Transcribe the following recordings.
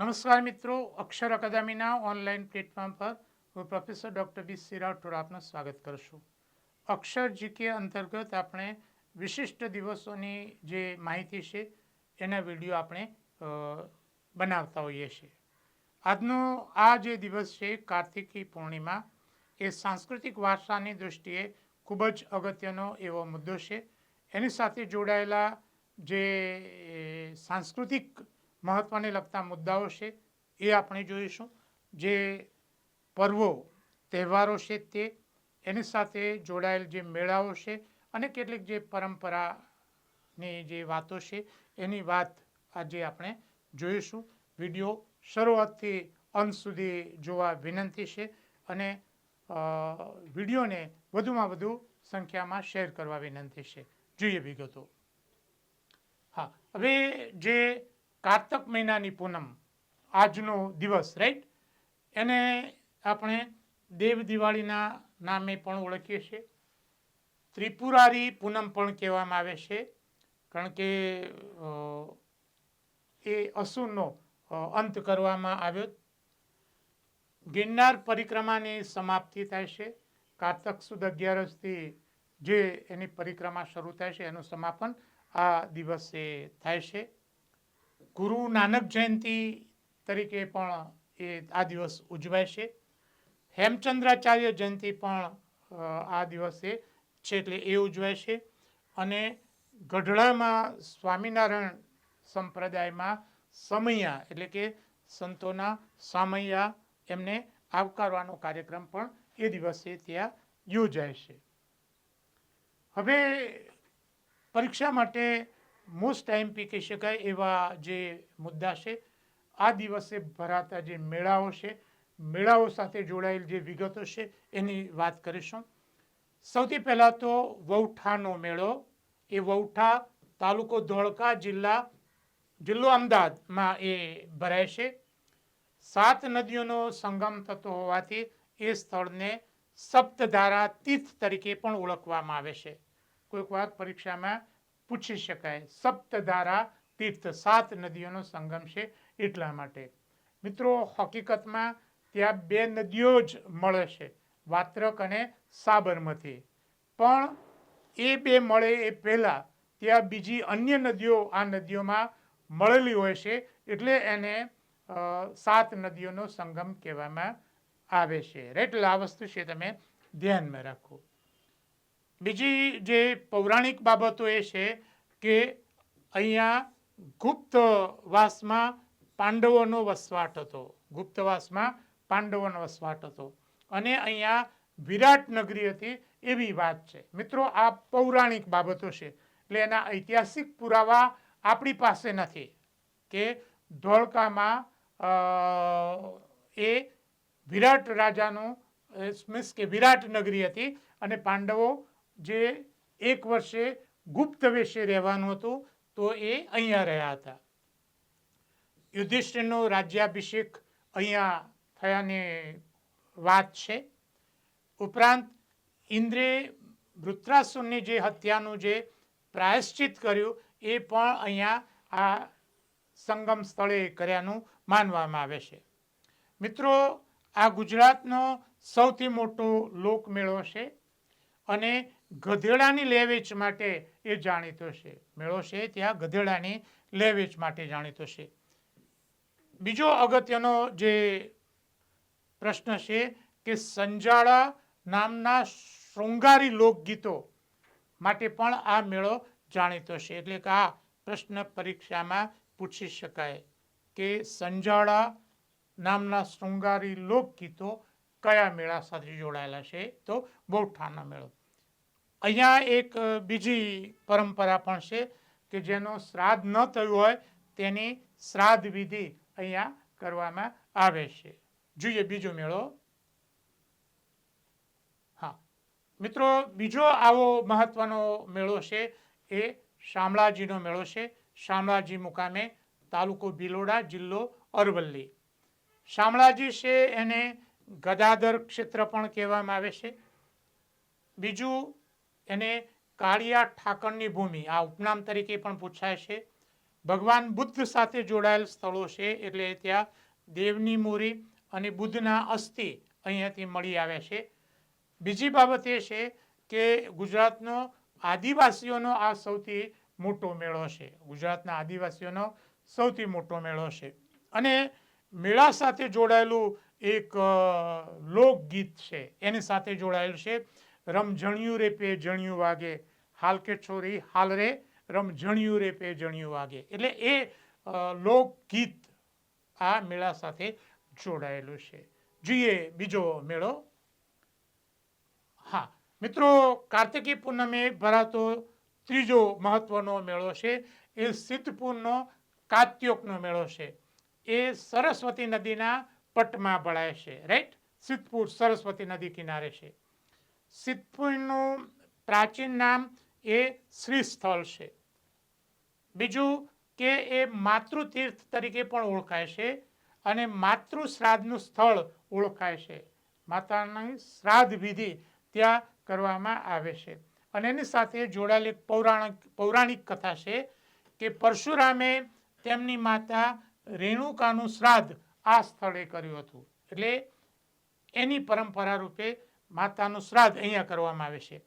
નમસ્કાર મિત્રો, અક્ષર અકાદમીના online platform પર હું professor doctor B C Rathod આપનું સ્વાગત કરશું અક્ષર જીકે અંતર્ગત આપણે વિશિષ્ટ દિવસોની જે માહિતી છે, એના વીડિયો આપણે બનાવતા હોઈએ છીએ. આજનો આ જે દિવસ છે, કાર્તિકી પૂર્ણિમા, એ સાંસ્કૃતિક વારસાની દૃષ્ટિએ ખૂબ જ અગત્યનો એવો મુદ્દો છે. એની સાથે જોડાયેલા જે સાંસ્કૃતિક મહત્ત્વને લગતા મુદ્દાઓ છે, એ આપણે જોઈશું. જે પર્વો, તહેવારો છે તે, એની સાથે જોડાયેલ જે મેળાઓ છે અને કેટલીક જે પરંપરાની જે વાતો છે, એની વાત આજે આપણે જોઈશું. વીડિયો શરૂઆતથી અંત સુધી જોવા વિનંતી છે અને વિડીયોને વધુમાં વધુ સંખ્યામાં શેર કરવા વિનંતી છે. જોઈએ વિગતો. હા, હવે જે કારતક મહિનાની પૂનમ, આજનો દિવસ રાઈટ એને આપણે દેવ દિવાળીના નામે પણ ઓળખીએ છીએ. ત્રિપુરારી પૂનમ પણ કહેવામાં આવે છે, કારણ કે એ અસુરનો અંત કરવામાં આવ્યો. ગિરનાર પરિક્રમાની સમાપ્તિ થાય છે. કારતક સુદ અગિયારસથી જે એની પરિક્રમા શરૂ થાય છે, એનું સમાપન આ દિવસે થાય છે. ગુરુ નાનક જયંતિ તરીકે પણ એ આ દિવસ ઉજવાય છે. હેમચંદ્રાચાર્ય જયંતિ પણ આ દિવસે છે એટલે એ ઉજવાય છે. અને ગઢડામાં સ્વામિનારાયણ સંપ્રદાયમાં સમૈયા એટલે કે સંતોના સામૈયા એમને આવકારવાનો કાર્યક્રમ પણ એ દિવસે ત્યાં યોજાય છે. હવે પરીક્ષા માટે મોસ્ટ ટાઈમ પી કહી શકાય એવા જે મુદ્દા છે, આ દિવસે ભરાતા જે મેળાઓ છે, મેળાઓ સાથે જોડાયેલ જે વિગતો છે, એની વાત કરીશું. સૌથી પહેલાં તો વૌઠાનો મેળો. એ વૌઠા તાલુકો ધોળકા જિલ્લા, જિલ્લો અમદાવાદમાં એ ભરાય છે. સાત નદીઓનો સંગમ થતો હોવાથી એ સ્થળને સપ્તધારા તીર્થ તરીકે પણ ઓળખવામાં આવે છે. કોઈક વાર પરીક્ષામાં પૂછી શકાય. સપ્તધારા તીર્થ સાત નદીઓનો સંગમ છે એટલા માટે. મિત્રો, હકીકતમાં ત્યાં બે નદીઓ જ મળે છે, વાત્રક અને સાબરમતી. પણ એ બે મળે એ પહેલાં ત્યાં બીજી અન્ય નદીઓ આ નદીઓમાં મળેલી હોય છે એટલે એને સાત નદીઓનો સંગમ કહેવામાં આવે છે. રાઈટ આ વસ્તુ છે તમે ધ્યાનમાં રાખો. બીજી જે પૌરાણિક બાબતો એ છે કે અહીંયા ગુપ્તવાસમાં પાંડવોનો વસવાટ હતો. ગુપ્તવાસમાં પાંડવોનો વસવાટ હતો. અને અહીંયા વિરાટ નગરી હતી એવી વાત છે. મિત્રો, આ પૌરાણિક બાબતો છે. એટલે એના ઐતિહાસિક પુરાવા આપણી પાસે નથી. કે ધોળકામાં એ વિરાટ રાજાનું મીન્સ કે વિરાટ નગરી હતી અને પાંડવો જે એક વર્ષે ગુપ્ત વેશે રહેવાનું હતું, તો એ અહીંયા રહ્યા હતા. યુધિષ્ઠિરનો રાજ્યાભિષેક અહીંયા થયાની વાત છે. ઉપરાંત ઇન્દ્રે વૃત્રાસુરની જે હત્યાનું જે પ્રાયશ્ચિત કર્યું, એ પણ અહીંયા આ સંગમ સ્થળે કર્યાનું માનવામાં આવે છે. મિત્રો, આ ગુજરાતનો સૌથી મોટો લોકમેળો છે અને ગધેડાની લેવેચ માટે એ જાણીતો છે. મેળો છે ત્યાં ગધેડાની લેવેચ માટે જાણીતો છે. બીજો અગત્યનો જે પ્રશ્ન છે કે સંજાળા નામના શૃંગારી લોકગીતો માટે પણ આ મેળો જાણીતો છે. એટલે કે આ પ્રશ્ન પરીક્ષામાં પૂછી શકાય કે સંજાળા નામના શૃંગારી લોકગીતો કયા મેળા સાથે જોડાયેલા છે. તો બહુઠાના મેળો. અહીંયા એક બીજી પરંપરા પણ છે કે જેનો શ્રાદ્ધ ન થયું હોય તેની શ્રાદ્ધ વિધિ અહીંયા કરવામાં આવે છે. જોઈએ બીજો મેળો. હા. મિત્રો, બીજો આવો મહત્વનો મેળો છે એ શામળાજીનો મેળો છે. શામળાજી મુકામે તાલુકો ભિલોડા, જિલ્લો અરવલ્લી. શામળાજી છે એને ગદાધર ક્ષેત્ર પણ કહેવામાં આવે છે. બીજું એને કાળિયા ઠાકરની ભૂમિ, આ ઉપનામ તરીકે પણ પૂછાય છે. ભગવાન બુદ્ધ સાથે જોડાયેલ સ્થળો છે એટલે ત્યાં દેવની મૂરી અને બુદ્ધના અસ્થિ અહીંયાથી મળી આવ્યા છે. બીજી બાબત એ છે કે ગુજરાતનો આદિવાસીઓનો આ સૌથી મોટો મેળો છે. ગુજરાતના આદિવાસીઓનો સૌથી મોટો મેળો છે. અને મેળા સાથે જોડાયેલું એક લોકગીત છે. એની સાથે જોડાયેલું છે. રમઝણિયું રે પે જણિયું વાગે. હાલ કે છોરી, હાલ રે રમઝણિયું રે પે જણિયું વાગે. એટલે એ લોકગીત આ મેળા સાથે જોડાયેલું છે. જોઈએ બીજો મેળો. હા, મિત્રો, કાર્તિકી પૂનમે ભરાતો ત્રીજો મહત્વનો મેળો છે. એ સિદ્ધપુરનો કાત્યોકનો મેળો છે. એ સરસ્વતી નદીના પટમાં ભળાય છે. રાઈટ સિદ્ધપુર સરસ્વતી નદી કિનારે છે. સિદ્ધપુરનું પ્રાચીન નામ એ શ્રી સ્થળ છે. બીજું કે એ માતૃતીર્થ તરીકે પણ ઓળખાય છે અને માતૃ શ્રાદ્ધનું સ્થળ ઓળખાય છે. માતાની શ્રાદ્ધ વિધિ ત્યાં કરવામાં આવે છે. અને એની સાથે જોડાયેલી પૌરાણિક પૌરાણિક કથા છે કે પરશુરામે તેમની માતા રેણુકાનું શ્રાદ્ધ આ સ્થળે કર્યું હતું. એટલે એની પરંપરા રૂપે માતાનું શ્રાદ્ધ અહીંયા કરવામાં આવે છે.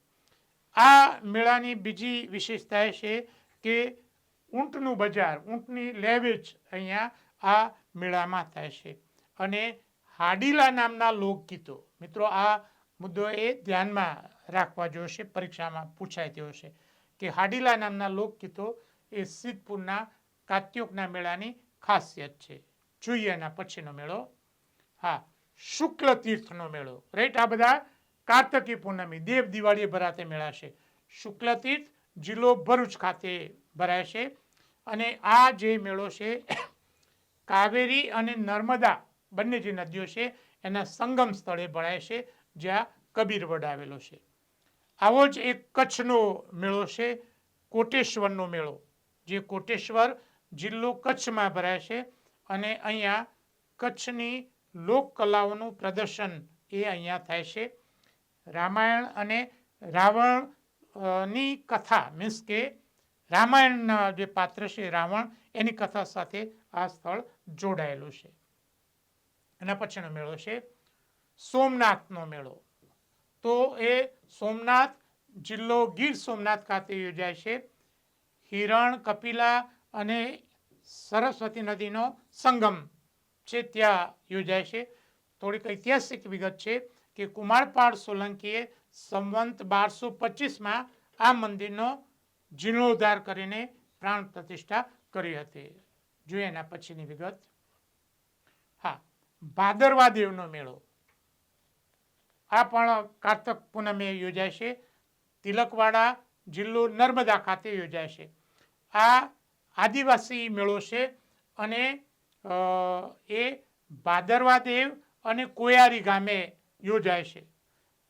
આ મેળાની બીજી વિશેષતા છે કે ઊંટનું બજાર, ઊંટની લેવેચ અહીંયા આ મેળામાં થાય છે. અને હાડીલા નામના લોકગીતો, મિત્રો આ મુદ્દો એ ધ્યાનમાં રાખવા જોશે પરીક્ષામાં પૂછાય તેવો છે કે હાડીલા નામના લોકગીતો એ સિદ્ધપુરના કાત્યોકના મેળાની ખાસિયત છે. જોઈએ એના પછીનો મેળો. હા શુક્લ તીર્થનો મેળો. રાઈટ આ બધા કાર્તકી પૂનમી, દેવ દિવાળીએ ભરાતે મેળા છે શુક્લ તીર્થ જિલ્લો ભરૂચ ખાતે ભરાય છે અને આ જે મેળો છે, કાવેરી અને નર્મદા બંને જે નદીઓ છે, એના સંગમ સ્થળે ભરાય છે જ્યાં કબીરવડ આવેલો છે. આવો જ એક કચ્છનો મેળો છે, કોટેશ્વરનો મેળો, જે કોટેશ્વર જિલ્લો કચ્છમાં ભરાય છે અને અહીંયા કચ્છની લોક કલાઓનું પ્રદર્શન એ અહીંયા થાય છે. રામાયણ અને રાવણની કથા મીન્સ કે રામાયણના જે પાત્ર છે રાવણ, એની કથા સાથે આ સ્થળ જોડાયેલું છે. એના પછીનો મેળો છે સોમનાથનો મેળો. તો એ સોમનાથ જિલ્લો ગીર સોમનાથ ખાતે યોજાય છે. હિરણ, કપિલા અને સરસ્વતી નદીનો સંગમ છે ત્યાં યોજાય છે. થોડીક ઐતિહાસિક વિગત છે. કે કુમારપાળ સોલંકીએ સંવંત બારસો પચીસમાં આ મંદિરનો જીર્ણોદ્ધાર કરીને પ્રાણ પ્રતિષ્ઠા કરી હતી. જોઈએ એના પછીની વિગત. હા, ભાદરવા દેવનો મેળો. આ પણ કારતક પૂનમે યોજાય છે. તિલકવાડા જિલ્લો નર્મદા ખાતે યોજાય છે. આ આદિવાસી મેળો છે અને એ ભાદરવા દેવ અને કોયારી ગામે યોજાય છે.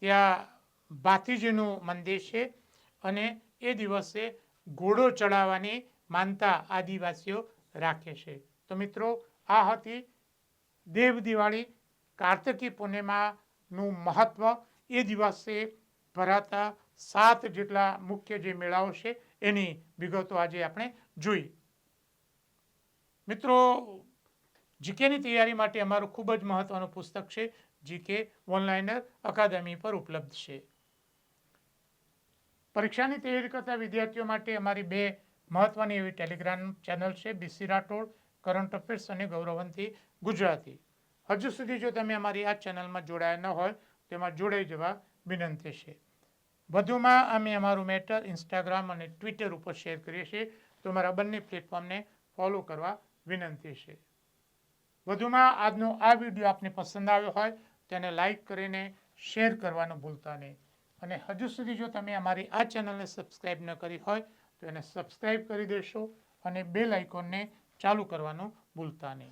ત્યાં ભાતીજીનું મંદિર છે અને એ દિવસે ઘોડો ચડાવવાની માનતા આદિવાસીઓ રાખે છે. તો મિત્રો, આ હતી દેવ દિવાળી કાર્તિકી પૂર્ણિમાનું મહત્ત્વ એ દિવસે ભરાતા સાત જેટલા મુખ્ય જે મેળાઓ છે એની વિગતો આજે આપણે જોઈ. મિત્રો, જીકેની તૈયારી માટે અમારું ખૂબ જ મહત્વનું પુસ્તક છે જીકે ઓનલાઈનર અકાદમી પર ઉપલબ્ધ છે. પરીક્ષાની તૈયારી કરતા વિદ્યાર્થીઓ માટે અમારી બે મહત્વની એવી ટેલિગ્રામ ચેનલ છે, બીસી રાઠોડ, કરંટ અફેર્સ અને ગૌરવંતી ગુજરાતી. હજુ સુધી જો તમે અમારી આ ચેનલમાં જોડાયા ન હોય તો એમાં જોડાઈ જવા વિનંતી છે. વધુમાં અમે અમારું મેટર ઇન્સ્ટાગ્રામ અને ટ્વિટર ઉપર શેર કરીએ છીએ, તો અમારા બંને પ્લેટફોર્મને ફોલો કરવા વિનંતી છે. વધુમાં આજનો આ વીડિયો આપને પસંદ આવ્યો હોય તેને લાઈક કરીને શેર કરવાનું ભૂલતા નહીં. અને હજુ સુધી જો તમે અમારી આ ચેનલને સબસ્ક્રાઈબ ન કરી હોય, તો એને સબસ્ક્રાઈબ કરી દેશો અને બેલ આઇકોનને ચાલુ કરવાનું ભૂલતા નહીં.